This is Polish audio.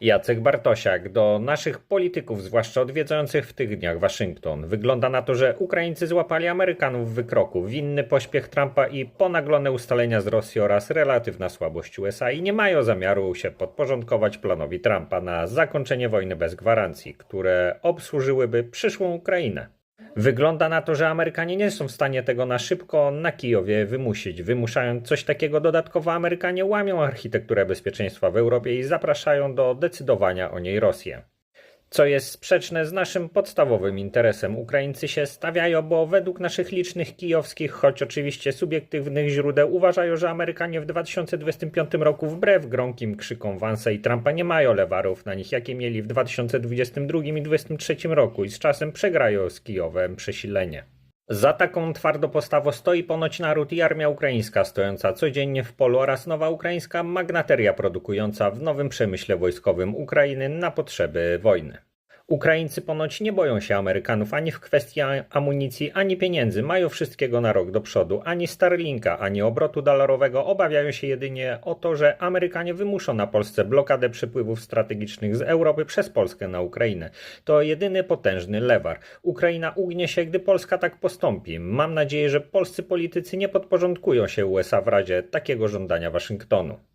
Jacek Bartosiak do naszych polityków, zwłaszcza odwiedzających w tych dniach Waszyngton. Wygląda na to, że Ukraińcy złapali Amerykanów w wykroku. Winny pośpiech Trumpa i ponaglone ustalenia z Rosji oraz relatywna słabość USA i nie mają zamiaru się podporządkować planowi Trumpa na zakończenie wojny bez gwarancji, które obsłużyłyby przyszłą Ukrainę. Wygląda na to, że Amerykanie nie są w stanie tego na szybko na Kijowie wymusić. Wymuszając coś takiego dodatkowo, Amerykanie łamią architekturę bezpieczeństwa w Europie i zapraszają do decydowania o niej Rosję. Co jest sprzeczne z naszym podstawowym interesem. Ukraińcy się stawiają, bo według naszych licznych kijowskich, choć oczywiście subiektywnych źródeł, uważają, że Amerykanie w 2025 roku wbrew gromkim krzykom Vansa i Trumpa nie mają lewarów na nich, jakie mieli w 2022 i 2023 roku i z czasem przegrają z Kijowem przesilenie. Za taką twardą postawą stoi ponoć naród i armia ukraińska stojąca codziennie w polu oraz nowa ukraińska magnateria produkująca w nowym przemyśle wojskowym Ukrainy na potrzeby wojny. Ukraińcy ponoć nie boją się Amerykanów ani w kwestii amunicji, ani pieniędzy. Mają wszystkiego na rok do przodu. Ani Starlinka, ani obrotu dolarowego. Obawiają się jedynie o to, że Amerykanie wymuszą na Polsce blokadę przepływów strategicznych z Europy przez Polskę na Ukrainę. To jedyny potężny lewar. Ukraina ugnie się, gdy Polska tak postąpi. Mam nadzieję, że polscy politycy nie podporządkują się USA w razie takiego żądania Waszyngtonu.